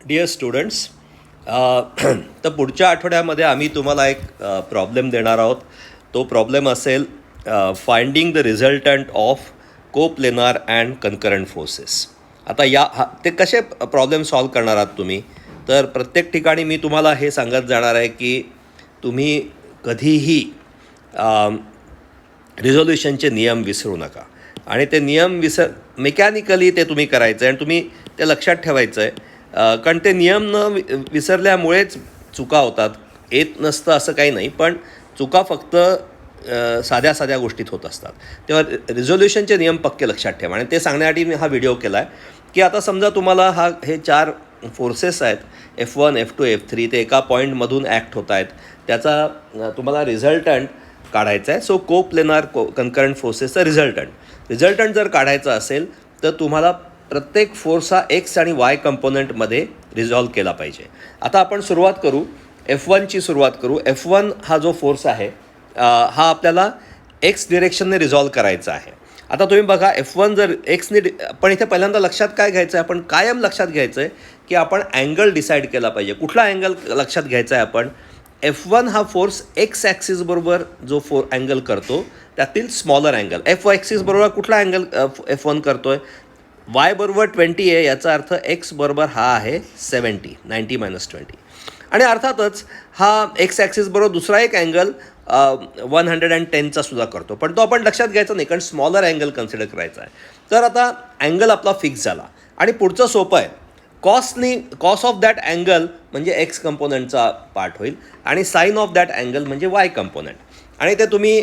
Dear students uh, तर पुढच्या आठवड्यामध्ये आम्ही तुम्हाला एक uh, प्रॉब्लेम देणार आहोत. तो प्रॉब्लेम असेल finding the resultant of coplanar and concurrent forces आता या हा ते कसे प्रॉब्लेम सॉल्व करणार आहात तुम्ही? तर प्रत्येक ठिकाणी मी तुम्हाला हे सांगत जाणार आहे की तुम्ही कधीही um, रिझोल्युशनचे नियम विसरू नका. आणि ते नियम विसर मेकॅनिकली ते तुम्ही करायचं आहे आणि तुम्ही ते लक्षात ठेवायचं आहे कारण ते नियम न वि विसरल्यामुळेच चुका होतात. येत नसतं असं काही नाही पण चुका फक्त साध्या साध्या गोष्टीत होत असतात. तेव्हा रिझोल्युशनचे नियम पक्के लक्षात ठेवा. आणि ते सांगण्यासाठी मी हा व्हिडिओ केला आहे की आता समजा तुम्हाला हा हे चार फोर्सेस आहेत F one F two F three ते एका पॉईंटमधून ॲक्ट होत आहेत. त्याचा तुम्हाला रिझल्टंट काढायचा आहे. सो को प्लेनार को कन्करंट फोर्सेसचा रिझल्टंट रिझल्टंट जर काढायचा असेल तर तुम्हाला प्रत्येक फोर्स हा एक्स आणि वाय कंपोनंटमध्ये रिझॉल्व केला पाहिजे. आता आपण सुरुवात करू. एफ वनची सुरुवात करू. एफ वन हा जो फोर्स आहे हा आपल्याला एक्स डिरेक्शनने रिझॉल्व करायचा आहे. आता तुम्ही बघा एफ वन जर एक्सने डि पण इथे पहिल्यांदा लक्षात काय घ्यायचं आहे आपण कायम लक्षात घ्यायचं आहे की आपण अँगल डिसाईड केला पाहिजे. कुठला अँगल लक्षात घ्यायचा आहे आपण? एफ वन हा फोर्स एक्स ॲक्सिसबरोबर जो फोर अँगल करतो त्यातील स्मॉलर अँगल. एफ ॲक्सिसबरोबर कुठला अँगल एफ वन करतो आहे वाय बरोबर ट्वेंटी आहे याचा अर्थ एक्स बरोबर हा आहे सेवन्टी नाईन्टी मायनस ट्वेंटी आणि अर्थातच हा एक्स ॲक्सिस बरोबर दुसरा एक अँगल वन हंड्रेड अँड टेनचा सुद्धा करतो. पण तो आपण लक्षात घ्यायचा नाही कारण स्मॉलर अँगल कन्सिडर करायचा आहे. तर आता अँगल आपला फिक्स झाला. आणि पुढचं सोपं आहे. कॉसनी कॉस ऑफ दॅट अँगल म्हणजे एक्स कंपोनंटचा पार्ट होईल. आणि साईन ऑफ दॅट अँगल म्हणजे वाय कंपोनंट आणि ते तुम्ही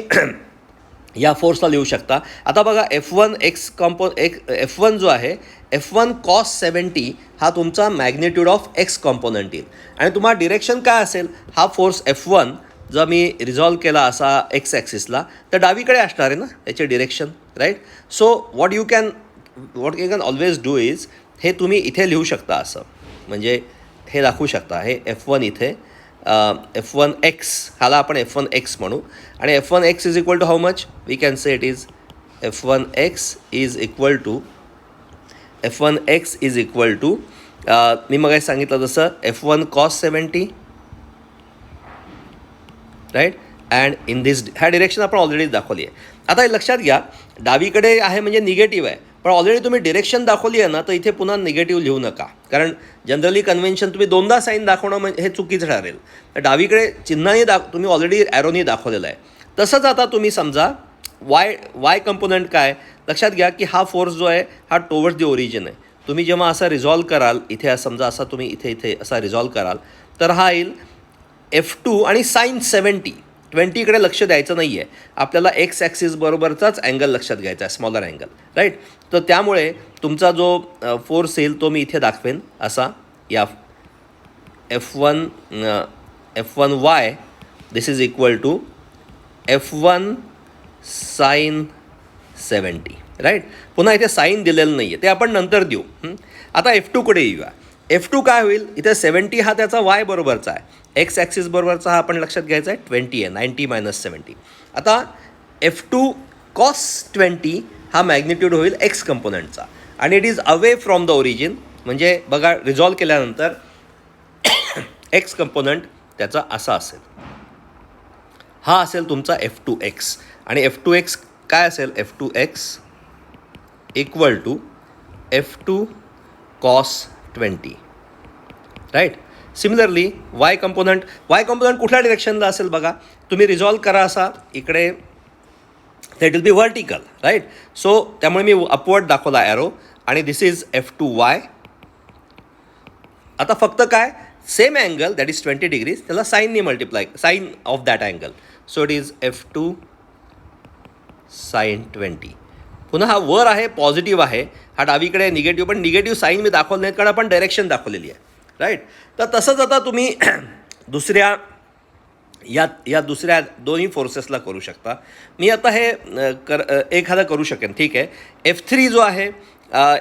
या फोर्सला लिहू शकता. आता बघा एफ वन एक्स कॉम्पो एक एफ वन जो आहे एफ वन कॉस सेवन्टी हा तुमचा मॅग्नेट्यूड ऑफ एक्स कॉम्पोनंट येईल. आणि तुम्हाला डिरेक्शन काय असेल? हा फोर्स एफ वन जर मी रिझॉल्व केला असा एक्स ॲक्सिसला तर डावीकडे असणार आहे ना याचे direction right so what you can what you can always do is हे तुम्ही इथे लिहू शकता असं. म्हणजे हे दाखवू शकता हे एफ वन इथे एफ वन एक्स ह्याला आपण एफ वन एक्स म्हणू. आणि F one X is equal to how much we can say it is F one X is equal to F one X is equal to मी मग सांगितलं जसं F one cos seventy right and in this ह्या direction आपण already दाखवली आहे. आता हे लक्षात घ्या डावीकडे आहे म्हणजे निगेटिव्ह आहे. पण ऑलरेडी तुम्ही डिरेक्शन दाखवली आहे ना तर इथे पुन्हा निगेटिव्ह लिहू नका. कारण जनरली कन्व्हेन्शन तुम्ही दोनदा साईन दाखवणं म्हणजे हे चुकीचं ठरेल. तर डावीकडे चिन्हाने दाख तुम्ही ऑलरेडी ॲरोनी दाखवलेलं आहे. तसंच आता तुम्ही समजा वाय वाय कंपोनंट काय? लक्षात घ्या की हा फोर्स जो आहे हा टोवर्ड्स दी ओरिजिन आहे. तुम्ही जेव्हा असा रिझॉल्व कराल इथे समजा असा तुम्ही इथे इथे असा रिझॉल्व कराल तर हा येईल एफ टू आणि साईन सेवन्टी ट्वेंटीकडे लक्ष द्यायचं नाही आहे आपल्याला एक्स ॲक्सिस बरोबरचाच अँगल लक्षात घ्यायचा आहे स्मॉलर अँगल राईट तर त्यामुळे तुमचा जो फोर्स येईल तो मी इथे दाखवेन असा. या F one F one Y this is equal to F one sine seventy right पुन्हा इथे साईन दिलेलं नाही आहे ते आपण नंतर देऊ. आता एफ टूकडे येऊया? एफ टू काय होईल? इथे सेवन्टी हा त्याचा वाय बरोबरचा आहे. एक्स ॲक्सिस बरोबरचा हा आपण लक्षात घ्यायचा आहे ट्वेंटी आहे नाईन्टी मायनस सेवन्टी आता एफ टू कॉस ट्वेंटी हा मॅग्निट्यूड होईल एक्स कंपोनंटचा आणि it is away from the origin म्हणजे बघा रिझॉल्व केल्यानंतर एक्स कंपोनंट त्याचा असा असेल. हा असेल तुमचा एफ टू एक्स आणि एफ टू एक्स काय असेल? F two X equal to F two cos twenty right similarly Y component Y component कुठल्या डिरेक्शनला असेल बघा? तुम्ही रिझॉल्व करा असा. इकडे that will be vertical right so त्यामुळे मी अपवर्ड दाखवला ॲरो आणि this is F two Y आता फक्त काय? Same angle that is twenty degrees त्याला साईननी multiply sine of that angle so it is F two sine twenty पुन्हा हा वर आहे पॉझिटिव्ह आहे. हा डावीकडे निगेटिव्ह पण निगेटिव्ह साईन मी दाखवलं नाहीत कारण आपण डायरेक्शन दाखवलेली आहे. राईट तर तसंच आता तुम्ही दुसऱ्या या या दुसऱ्या दोन्ही फोर्सेसला करू शकता. मी आता हे कर एखादा करू शकेन. ठीक आहे? एफ थ्री जो आहे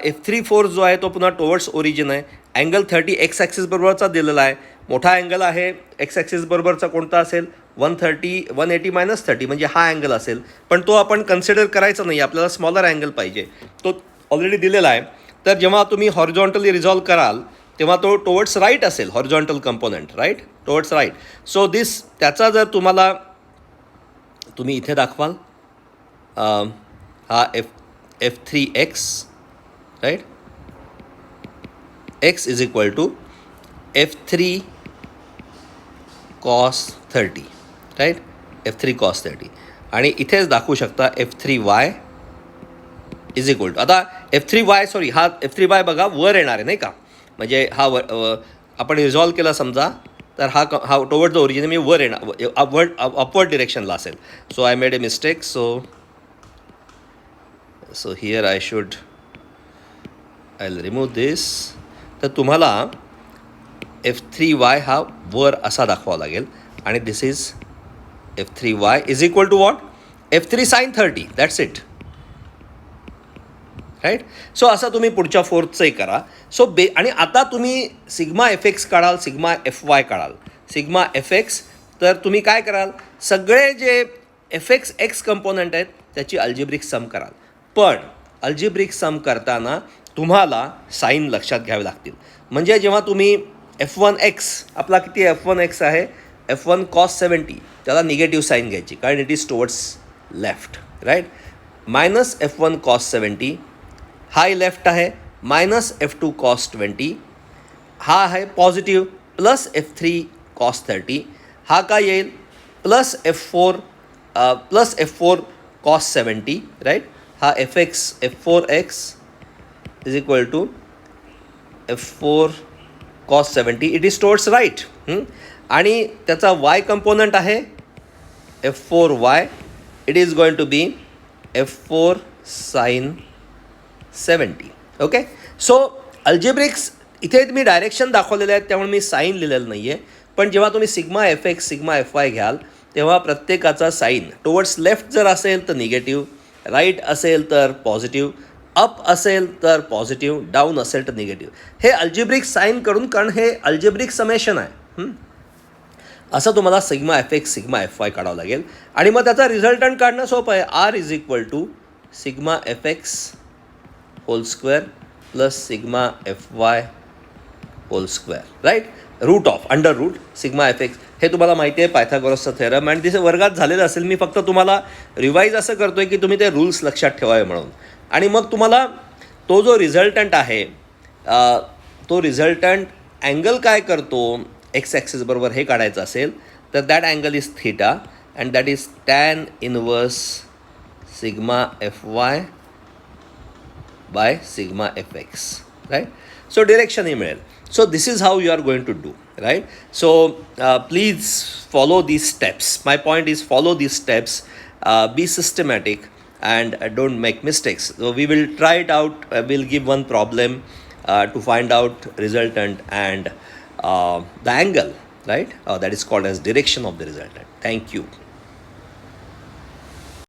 एफ थ्री फोर जो आहे तो पुन्हा टोवर्ड्स ओरिजिन आहे. अँगल थर्टी एक्स ॲक्सिसबरोबरचा दिलेला आहे. मोठा अँगल आहे एक्स ॲक्सिसबरोबरचा कोणता असेल? One thirty one eighty minus thirty म्हणजे हा अँगल असेल. पण तो आपण कन्सिडर करायचा नाही. आपल्याला स्मॉलर अँगल पाहिजे. तो ऑलरेडी दिलेला आहे. तर जेव्हा तुम्ही हॉरिझॉन्टली रिझॉल्व कराल तेव्हा तो टोवर्ड्स राईट असेल horizontal component right towards right so this त्याचा जर तुम्हाला तुम्ही इथे दाखवाल हा F F three X right X is equal to F three cos thirty right F three cos thirty आणि इथेच दाखवू शकता F three Y is equal to आता एफ थ्री वाय सॉरी हा एफ थ्री वाय बघा वर येणार आहे नाही का? म्हणजे हा व आपण रिझॉल्व केला समजा तर हा क हा टोवर्ड द ओरिजिन मी वर येणार अपवर्ड अपवर्ड डिरेक्शनला असेल. So I made a mistake so so here I should I remove this तर तुम्हाला एफ थ्री वाय हा वर असा दाखवावा लागेल. आणि this is F three Y is equal to what F three sine thirty that's it right so असं तुम्ही पुढच्या फोर्थचंही करा. सो बे आणि आता तुम्ही सिग्मा एफ एक्स काढाल सिग्मा एफ वाय काढाल. सिग्मा एफ एक्स तर तुम्ही काय कराल? सगळे जे एफ एक्स एक्स कंपोनंट आहेत त्याची अल्जिब्रिक सम कराल. पण अल्जिब्रिक सम करताना तुम्हाला साईन लक्षात घ्यावे लागतील. म्हणजे जेव्हा तुम्ही एफ वन एक्स आपला किती एफ वन एक्स आहे. एफ वन कॉस सेवन्टी त्याला निगेटिव्ह साईन घ्यायची. कारण it is towards left right minus F one cos seventy high left आहे minus F two cos twenty हा आहे positive plus F three cos thirty. हा काय येईल? Plus F four plus F four cos seventy right हा F X F four X is equal to F four cos seventy it is towards right आणि त्याचा Y component आहे F four Y it is going to be F four sine seventy okay so algebraics इथे मी direction दाखवलेले आहेत त्यामुळे मी sine लिहिलेलं नाही आहे पण जेव्हा तुम्ही sigma F X sigma F Y घ्याल तेव्हा प्रत्येकाचा साईन टुवर्ड्स लेफ्ट जर असेल तर निगेटिव्ह राईट असेल तर पॉझिटिव्ह अप असेल तर पॉझिटिव्ह डाऊन असेल तर निगेटिव्ह हे अल्जेब्रिक साईन करून कारण हे अल्जेब्रिक समेशन आहे. असं तुम्हाला sigma F X sigma F Y काढावं लागेल. आणि मग त्याचा रिझल्टंट काढणं सोपं आहे. R is equal to sigma F X whole square plus sigma F Y whole square right root of under root sigma F X हे तुम्हाला माहिती आहे पायथागोरसचा थेरम आणि तिथे वर्गात झालेलं असेल मी फक्त तुम्हाला रिवाईज असं करतो आहे की तुम्ही ते रूल्स लक्षात ठेवावे म्हणून. आणि मग तुम्हाला तो जो रिझल्टंट आहे तो रिझल्टंट अँगल काय करतो? एक्स ॲक्सेसबरोबर हे काढायचं असेल तर that angle is theta and that is tan inverse sigma F Y by sigma fx, right? So direction email. So this is how you are going to do, right? So uh, please follow these steps. My point is follow these steps, uh, be systematic and uh, don't make mistakes. So we will try it out. Uh, we'll give one problem uh, to find out resultant and uh, the angle, right? Uh, that is called as direction of the resultant. Thank you.